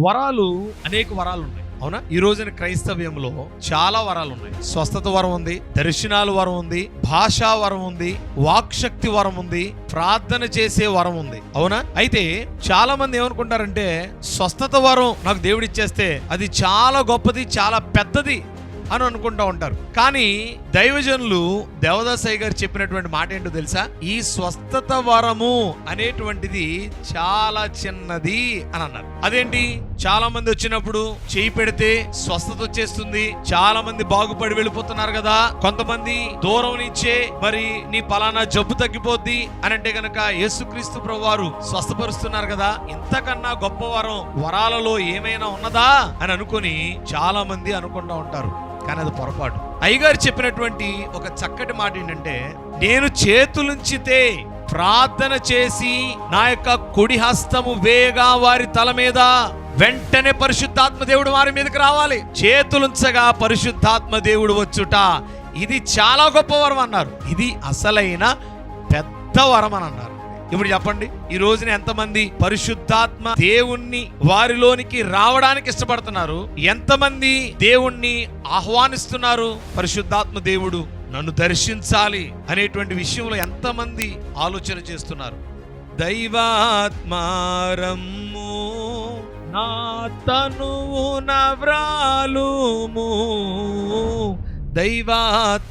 వరాలు అనేక వరాలు ఉన్నాయి. అవునా? ఈ రోజున క్రైస్తవ్యంలో చాలా వరాలు ఉన్నాయి. స్వస్థత వరం ఉంది దర్శనాలు వరం ఉంది భాషా వరం ఉంది వాక్శక్తి వరం ఉంది ప్రార్థన చేసే వరం ఉంది. అవునా? అయితే చాలా మంది ఏమనుకుంటారంటే స్వస్థత వరం నాకు దేవుడు ఇచ్చేస్తే అది చాలా గొప్పది చాలా పెద్దది అని అనుకుంటా ఉంటారు. కానీ దైవజనులు దేవదాసయ్య గారు చెప్పినటువంటి మాట ఏంటో తెలుసా? ఈ స్వస్థత వరము అనేటువంటిది చాలా చిన్నది అని అన్నారు. అదేంటి? చాలా మంది వచ్చినప్పుడు చేయి పెడితే స్వస్థత వచ్చేస్తుంది. చాలా మంది బాగుపడి వెళ్ళిపోతున్నారు కదా. కొంతమంది దూరం నుంచే మరి నీ పలానా జబ్బు తగ్గిపోద్ది అని అంటే గనక యేసుక్రీస్తు ప్రభు వారు స్వస్థపరుస్తున్నారు కదా. ఇంతకన్నా గొప్ప వరం వరాలలో ఏమైనా ఉన్నదా అని అనుకుని చాలా మంది అనుకుంటా ఉంటారు. కానీ అది పొరపాటు. అయ్యగారు చెప్పినటువంటి ఒక చక్కటి మాట ఏంటంటే నేను చేతులుంచితే ప్రార్థన చేసి నా యొక్క కుడి హస్తము వేగా వారి తల మీద వెంటనే పరిశుద్ధాత్మ దేవుడు వారి మీదకి రావాలి. చేతులుంచగా పరిశుద్ధాత్మ దేవుడు వచ్చుట. ఇది చాలా గొప్ప వరం అన్నారు. ఇది అసలైన పెద్ద వరం అని అన్నారు. ఇప్పుడు చెప్పండి ఈ రోజున ఎంతమంది పరిశుద్ధాత్మ దేవుణ్ణి వారిలోనికి రావడానికి ఇష్టపడుతున్నారు? ఎంతమంది దేవుణ్ణి ఆహ్వానిస్తున్నారు? పరిశుద్ధాత్మ దేవుడు నన్ను దర్శించాలి అనేటువంటి విషయంలో ఎంతమంది ఆలోచన చేస్తున్నారు? దైవాత్మారమ్ము నా తనువు నవ్రాలుము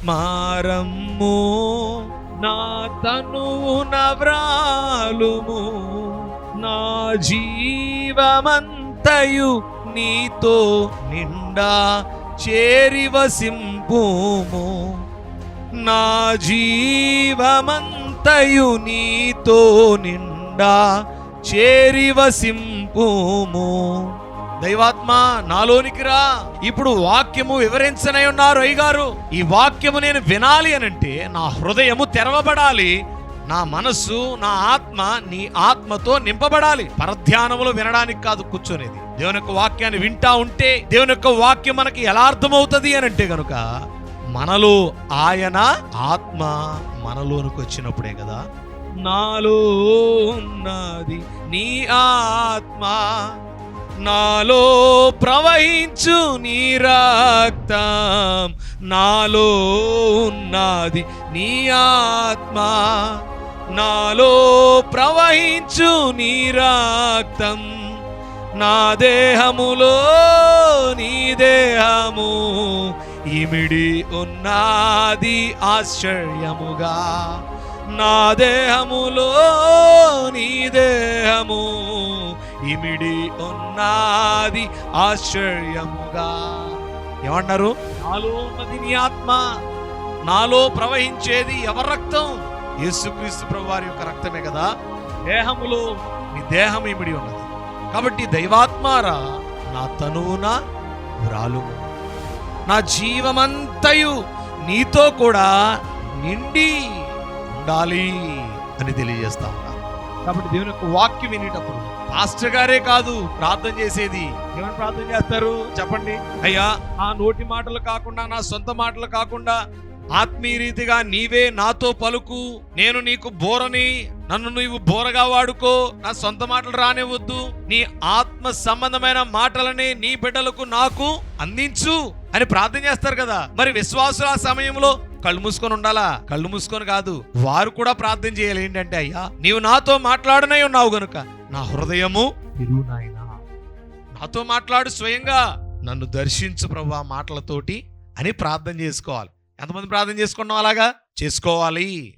దైవాత్మారమ్ము నా తనువు నవ్రాలుము నా జీవమంతయు నీతో నిండా చేరివసింపుము నా జీవమంతయు నీతో నిండా చేరివసింపుము. దైవాత్మ నాలోనికి రా. ఇప్పుడు వాక్యము వివరించనై ఉన్నారు అయ్యగారు. ఈ వాక్యము నేను వినాలి అనంటే నా హృదయము తెరవబడాలి. నా మనస్సు నా ఆత్మ నీ ఆత్మతో నింపబడాలి. పరధ్యానములు వినడానికి కాదు కూర్చునేది. దేవుని యొక్క వాక్యాన్ని వింటా ఉంటే దేవుని యొక్క వాక్యం మనకి ఎలా అర్థమవుతుంది అని అంటే కనుక మనలో ఆయన ఆత్మ మనలోనికి వచ్చినప్పుడే కదా నాలో ఉన్నది నీ ఆత్మ నాలో ప్రవహించు నీ రక్తం నాలో ఉన్నది నీ ఆత్మ నాలో ప్రవహించు నీ రక్తం. నా దేహములో నీ దేహము ఇమిడి ఉన్నది ఆశ్చర్యముగా. నా దేహములో నీ దేహము ఇమిడి ఉన్నది ఆశ్చర్యముగా. ఏమన్నారు నాలో ఉన్నది నీ ఆత్మ నాలో ప్రవహించేది ఎవరి రక్తం? యేసుక్రీస్తు ప్రభు వారి యొక్క రక్తమే కదా. దేహములో నీ దేహం ఇమిడి ఉన్నది. కాబట్టి దైవాత్మారా నా తనువున రాలు. నా జీవమంతయు నీతో కూడా నిండి ఉండాలి అని తెలియజేస్తా ఉన్నారు కాబట్టి దేవుని యొక్క వాక్యం వినేటప్పుడు పాస్టర్ గారే కాదు ప్రార్థన చేసేది. ఏమని ప్రార్థన చేస్తారు? చెప్పండి. అయ్యా ఆ నోటి మాటలు కాకుండా నా సొంత మాటలు కాకుండా ఆత్మీయ రీతిగా నీవే నాతో పలుకు. నేను నీకు బోరని నన్ను నీవు బోరగా వాడుకో. నా సొంత మాటలు రానివద్దు నీ ఆత్మ సంబంధమైన మాటలని నీ బిడ్డలకు నాకు అందించు అని ప్రార్థన చేస్తారు కదా. మరి విశ్వాసుల ఆ సమయంలో కళ్ళు మూసుకొని ఉండాలా? కళ్ళు మూసుకొని కాదు వారు కూడా ప్రార్థన చేయాలి. ఏంటంటే అయ్యా నీవు నాతో మాట్లాడనై ఉన్నావు గనుక నా హృదయము నాతో మాట్లాడు స్వయంగా. నన్ను దర్శించు ప్రభు మాటలతోటి అని ప్రార్థన చేసుకోవాలి. ఎంతమంది ప్రార్థన చేసుకున్నాం అలాగా? చేసుకోవాలి.